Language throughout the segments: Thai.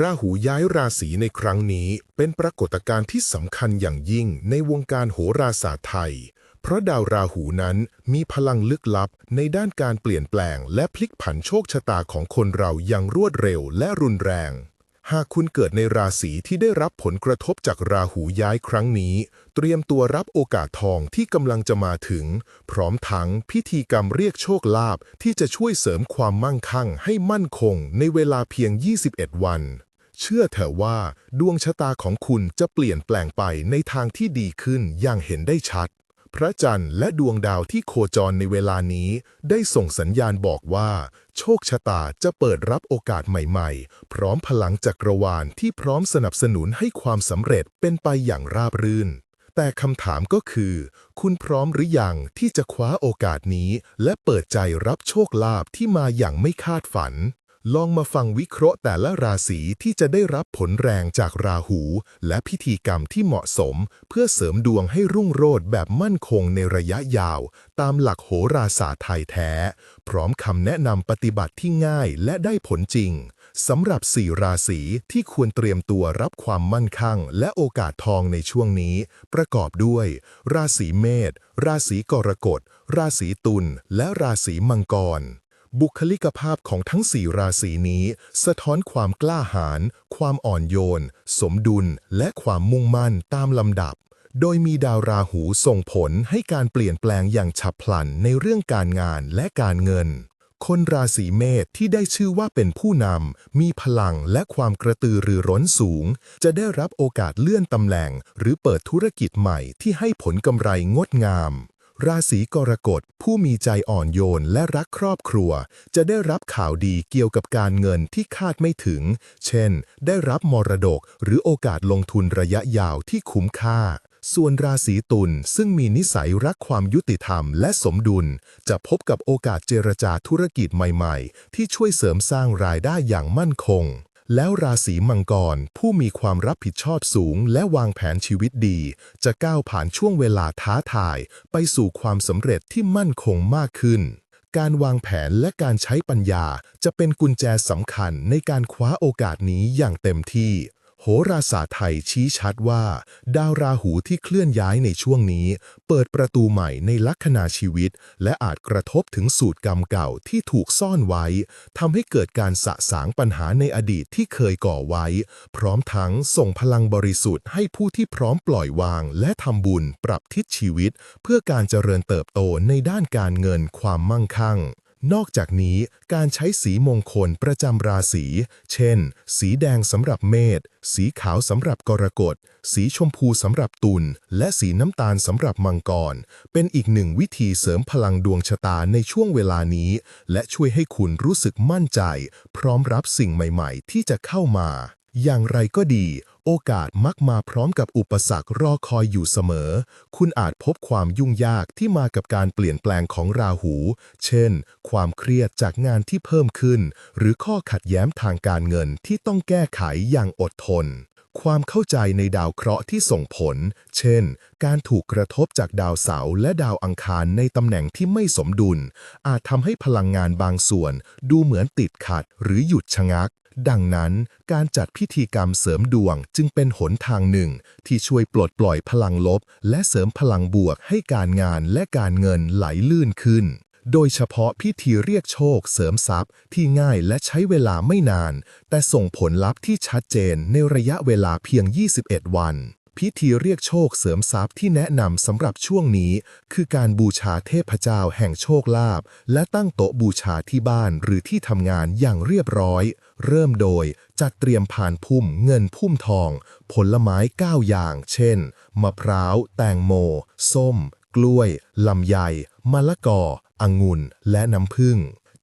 ราหูย้ายราศีในครั้งนี้เป็นปรากฏการณ์ที่สำคัญอย่างยิ่งในวงการโหราศาสตร์ไทย เพราะดาวราหูนั้นมีพลังลึกลับในด้านการเปลี่ยนแปลงและพลิกผันโชคชะตาของคนเราอย่างรวดเร็วและรุนแรง หากคุณเกิดในราศีที่ได้รับผลกระทบจากราหูย้ายครั้งนี้ เตรียมตัวรับโอกาสทองที่กำลังจะมาถึง พร้อมทั้งพิธีกรรมเรียกโชคลาภที่จะช่วยเสริมความมั่งคั่งให้มั่นคงในเวลาเพียง 21 วัน เชื่อเถอะว่า ดวงชะตาของคุณจะเปลี่ยนแปลงไปในทางที่ดีขึ้นอย่างเห็นได้ชัด พระจันทร์และดวงดาวที่โคจรในเวลานี้ได้ส่งสัญญาณบอกว่า โชคชะตาจะเปิดรับโอกาสใหม่ๆ พร้อมพลังจักรวาลที่พร้อมสนับสนุนให้ความสำเร็จเป็นไปอย่างราบรื่น แต่คำถามก็คือ คุณพร้อมหรือยังที่จะคว้าโอกาสนี้ และเปิดใจรับโชคลาภที่มาอย่างไม่คาดฝัน ลองมาฟังวิเคราะห์แต่ละราศีที่จะได้รับผลแรงจากราหู และพิธีกรรมที่เหมาะสม เพื่อเสริมดวงให้รุ่งโรจน์แบบมั่นคงในระยะยาว ตามหลักโหราศาสตร์ไทยแท้ พร้อมคำแนะนำปฏิบัติที่ง่ายและได้ผลจริงสำหรับสี่ราศีที่ควรเตรียมตัวรับความมั่นคงและโอกาสทองในช่วงนี้ ประกอบด้วย ราศีเมษราศีกรกฎราศีตุลและราศีมังกร บุคลิกภาพของทั้งสี่ราศีนี้ สะท้อนความกล้าหาญ ความอ่อนโยน สมดุล และความมุ่งมั่นตามลำดับ โดยมีดาวราหูส่งผลให้การเปลี่ยนแปลงอย่างฉับพลันในเรื่องการงานและการเงิน คนราศีเมษที่ได้ชื่อว่าเป็นผู้นำ มีพลังและความกระตือรือร้นสูง จะได้รับโอกาสเลื่อนตำแหน่ง หรือเปิดธุรกิจใหม่ที่ให้ผลกำไรงดงาม ราศีกรกฎผู้มีใจอ่อนโยนและรักครอบครัว จะได้รับข่าวดีเกี่ยวกับการเงินที่คาดไม่ถึง เช่น ได้รับมรดกหรือโอกาสลงทุนระยะยาวที่คุ้มค่า ส่วนราศีตุลซึ่งมีนิสัยรักความยุติธรรมและสมดุล จะพบกับโอกาสเจรจาธุรกิจใหม่ ๆ ที่ช่วยเสริมสร้างรายได้อย่างมั่นคง แล้วราศีมังกรผู้มีความรับผิดชอบสูง และวางแผนชีวิตดี จะก้าวผ่านช่วงเวลาท้าทาย ไปสู่ความสำเร็จที่มั่นคงมากขึ้น การวางแผนและการใช้ปัญญาจะเป็นกุญแจสำคัญในการคว้าโอกาสนี้อย่างเต็มที่ โหราศาสตร์ไทยชี้ชัดว่า ดาวราหูที่เคลื่อนย้ายในช่วงนี้ เปิดประตูใหม่ในลัคนาชีวิต และอาจกระทบถึงสูตรกรรมเก่าที่ถูกซ่อนไว้ทำให้เกิดการสะสางปัญหาในอดีตที่เคยก่อไว้ พร้อมทั้งส่งพลังบริสุทธิ์ให้ผู้ที่พร้อมปล่อยวาง และทำบุญปรับทิศชีวิต เพื่อการเจริญเติบโตในด้านการเงินความมั่งคั่ง นอกจากนี้การใช้สีมงคลประจำราศี เช่น สีแดงสำหรับเมษ สีขาวสำหรับกรกฎ สีชมพูสำหรับตุล และสีน้ำตาลสำหรับมังกร เป็นอีกหนึ่งวิธีเสริมพลังดวงชะตาในช่วงเวลานี้ และช่วยให้คุณรู้สึกมั่นใจ พร้อมรับสิ่งใหม่ ๆ ที่จะเข้ามา อย่างไรก็ดี โอกาสมักมาพร้อมกับอุปสรรครอคอยอยู่เสมอ คุณอาจพบความยุ่งยากที่มากับการเปลี่ยนแปลงของราหู เช่น ความเครียดจากงานที่เพิ่มขึ้น หรือข้อขัดแย้งทางการเงินที่ต้องแก้ไขอย่างอดทน ความเข้าใจในดาวเคราะห์ที่ส่งผล เช่น การถูกกระทบจากดาวเสาร์และดาวอังคารในตำแหน่งที่ไม่สมดุล อาจทำให้พลังงานบางส่วน ดูเหมือนติดขัดหรือหยุดชะงัก ดังนั้น การจัดพิธีกรรมเสริมดวงจึงเป็นหนทางหนึ่ง ที่ช่วยปลดปล่อยพลังลบ และเสริมพลังบวกให้การงานและการเงินไหลลื่นขึ้น โดยเฉพาะพิธีเรียกโชคเสริมทรัพย์ที่ง่ายและใช้เวลาไม่นาน แต่ส่งผลลัพธ์ที่ชัดเจนในระยะเวลาเพียง 21 วัน พิธีเรียกโชคเสริมทรัพย์ที่แนะนำสำหรับช่วงนี้ คือการบูชาเทพเจ้าแห่งโชคลาภและตั้งโต๊ะบูชาที่บ้านหรือที่ทำงานอย่างเรียบร้อย เริ่มโดยจัดเตรียมผ่านพุ่มเงินพุ่มทอง ผลไม้ 9 อย่าง เช่น มะพร้าว แตงโม ส้ม กล้วย ลำไย มะละกอ องุ่น และน้ำผึ้ง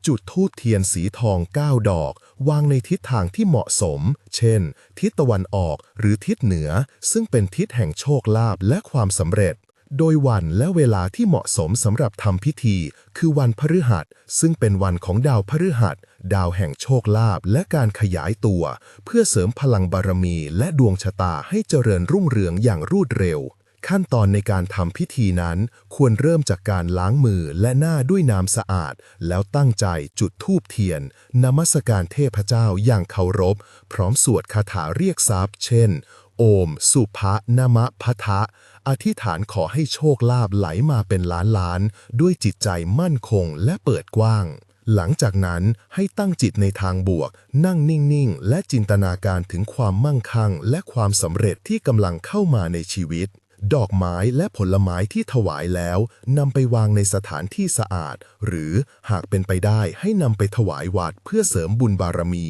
จุดธูปเทียนสีทอง 9 ดอก วางในทิศทางที่เหมาะสม เช่น ทิศตะวันออกหรือทิศเหนือ ซึ่งเป็นทิศแห่งโชคลาภและความสำเร็จ โดยวันและเวลาที่เหมาะสมสำหรับทำพิธี คือวันพฤหัส ซึ่งเป็นวันของดาวพฤหัส ดาวแห่งโชคลาภและการขยายตัว เพื่อเสริมพลังบารมีและดวงชะตาให้เจริญรุ่งเรืองอย่างรวดเร็ว ขั้นตอนในการทำพิธีนั้น ควรเริ่มจากการล้างมือและหน้าด้วยน้ำสะอาด แล้วตั้งใจจุดธูปเทียนนมัสการเทพเจ้าอย่างเคารพ พร้อมสวดคาถาเรียกทรัพย์ เช่น โอม สุภะนมะพะทะ อธิษฐานขอให้โชคลาภไหลมาเป็นล้านล้าน ด้วยจิตใจมั่นคงและเปิดกว้างหลังจากนั้นให้ตั้งจิตในทางบวก นั่งนิ่ง ๆ และจินตนาการถึงความมั่งคั่ง และความสำเร็จที่กำลังเข้ามาในชีวิต ดอกไม้และผลไม้ที่ถวายแล้วนำไปวางในสถานที่สะอาด หรือหากเป็นไปได้ให้นำไปถวายวัดเพื่อเสริมบุญบารมี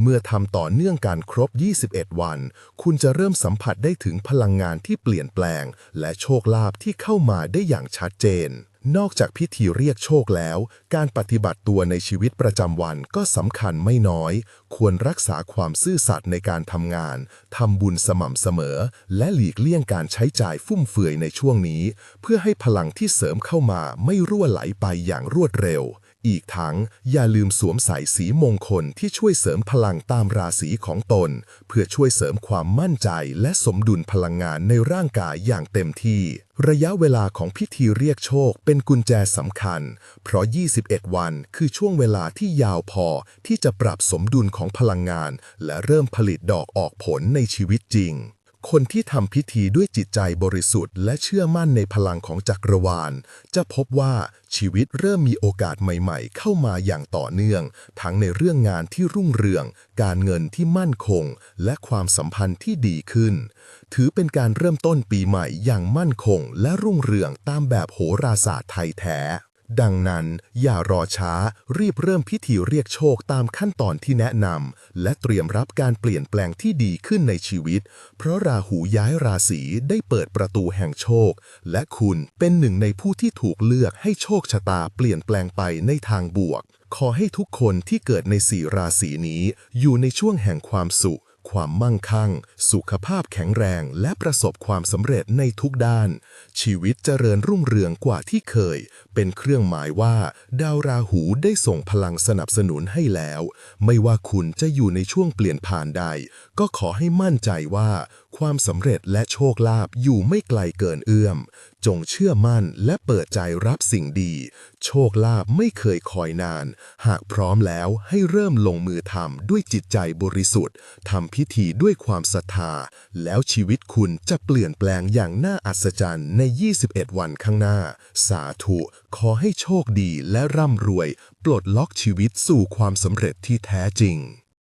เมื่อทำต่อเนื่องการครบ 21 วัน คุณจะเริ่มสัมผัสได้ถึงพลังงานที่เปลี่ยนแปลง และโชคลาภที่เข้ามาได้อย่างชัดเจนนอกจากพิธีเรียกโชคแล้ว การปฏิบัติตัวในชีวิตประจำวันก็สำคัญไม่น้อย ควรรักษาความซื่อสัตย์ในการทำงาน ทำบุญสม่ำเสมอ และหลีกเลี่ยงการใช้จ่ายฟุ่มเฟือยในช่วงนี้ เพื่อให้พลังที่เสริมเข้ามาไม่รั่วไหลไปอย่างรวดเร็ว อีกทั้งอย่าลืมสวมใส่สีมงคลที่ช่วยเสริมพลังตามราศีของตน เพื่อช่วยเสริมความมั่นใจและสมดุลพลังงานในร่างกายอย่างเต็มที่ ระยะเวลาของพิธีเรียกโชคเป็นกุญแจสำคัญ เพราะ 21 วันคือช่วงเวลาที่ยาวพอที่จะปรับสมดุลของพลังงาน และเริ่มผลิตดอกออกผลในชีวิตจริง คนที่ทำพิธีด้วยจิตใจบริสุทธิ์ และเชื่อมั่นในพลังของจักรวาล จะพบว่าชีวิตเริ่มมีโอกาสใหม่ๆ เข้ามาอย่างต่อเนื่อง ทั้งในเรื่องงานที่รุ่งเรือง การเงินที่มั่นคง และความสัมพันธ์ที่ดีขึ้น ถือเป็นการเริ่มต้นปีใหม่อย่างมั่นคง และรุ่งเรืองตามแบบโหราศาสตร์ไทยแท้ ดังนั้นอย่ารอช้ารีบเริ่มพิธีเรียกโชคตามขั้นตอนที่แนะนำและเตรียมรับการเปลี่ยนแปลงที่ดีขึ้นในชีวิต เพราะราหูย้ายราศีได้เปิดประตูแห่งโชค และคุณเป็นหนึ่งในผู้ที่ถูกเลือกให้โชคชะตาเปลี่ยนแปลงไปในทางบวก ขอให้ทุกคนที่เกิดในสี่ราศีนี้ อยู่ในช่วงแห่งความสุข ความมั่งคั่ง สุขภาพแข็งแรง และประสบความสำเร็จในทุกด้าน ชีวิตเจริญรุ่งเรืองกว่าที่เคย เป็นเครื่องหมายว่า ดาวราหูได้ส่งพลังสนับสนุนให้แล้ว ไม่ว่าคุณจะอยู่ในช่วงเปลี่ยนผ่านใด ก็ขอให้มั่นใจว่า ความสำเร็จและโชคลาภอยู่ไม่ไกลเกินเอื้อม จงเชื่อมั่นและเปิดใจรับสิ่งดี โชคลาภไม่เคยคอยนาน หากพร้อมแล้วให้เริ่มลงมือทำด้วยจิตใจบริสุทธิ์ทำพิธีด้วยความศรัทธา แล้วชีวิตคุณจะเปลี่ยนแปลงอย่างน่าอัศจรรย์ใน 21 วันข้างหน้า สาธุ ขอให้โชคดีและร่ำรวย ปลดล็อกชีวิตสู่ความสำเร็จที่แท้จริง